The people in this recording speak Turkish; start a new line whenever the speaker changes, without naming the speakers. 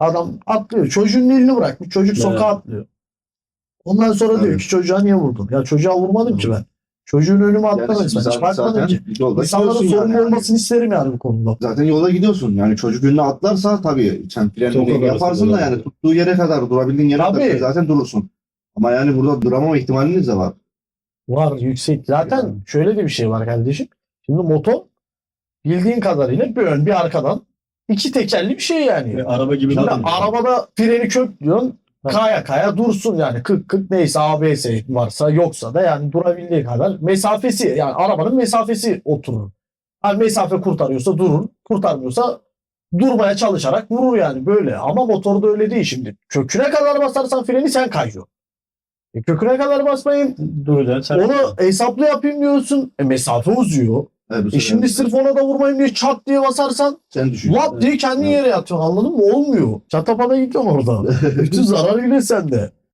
Adam atlıyor. Çocuğun elini bırakmış. Çocuk
Evet.
sokağa atlıyor. Ondan sonra diyor
Evet.
ki çocuğa niye vurdun? Ya çocuğa vurmadım ki ben. Çocuğun önüme
Yani
atlamak. Hiç
zaten,
bakmadım ki. İnsanların sorumlu
yani.
olmasını isterim yani bu konuda.
Zaten yola gidiyorsun. Yani çocuk önüne atlarsa tabii sen
arası
yaparsın da
doğru.
yani tuttuğu yere kadar durabildiğin yere
Tabii.
kadar zaten durursun. Ama yani burada duramama ihtimaliniz de var.
Var yüksek. Zaten
Yani.
şöyle de bir şey var kardeşim. Şimdi motor bildiğin kadarıyla bir ön bir arkadan iki tekerli bir şey yani.
Ve araba gibi
Şimdi
zaten.
arabada freni köklüyorsun. Kaya kaya dursun yani 40 40 neyse ABS varsa yoksa da yani durabildiği kadar mesafesi yani arabanın mesafesi oturur. Hani mesafe kurtarıyorsa durur, kurtarmıyorsa durmaya çalışarak vurur yani böyle. Ama motorda öyle değil şimdi. Köküne kadar basarsan freni sen kayıyor. E köküne kadar basmayın.
Sen-
Onu hesaplı yapayım diyorsun. E mesafe uzuyor.
Evet, bu
E
sefer
şimdi sırf ona da vurmayayım diye çat diye basarsan
sen düşün.
Lap diye kendi
Evet.
yere yatıyorsun anladın mı? Olmuyor. Çatapana gidiyorsun orada. Bütün zarar yine sende.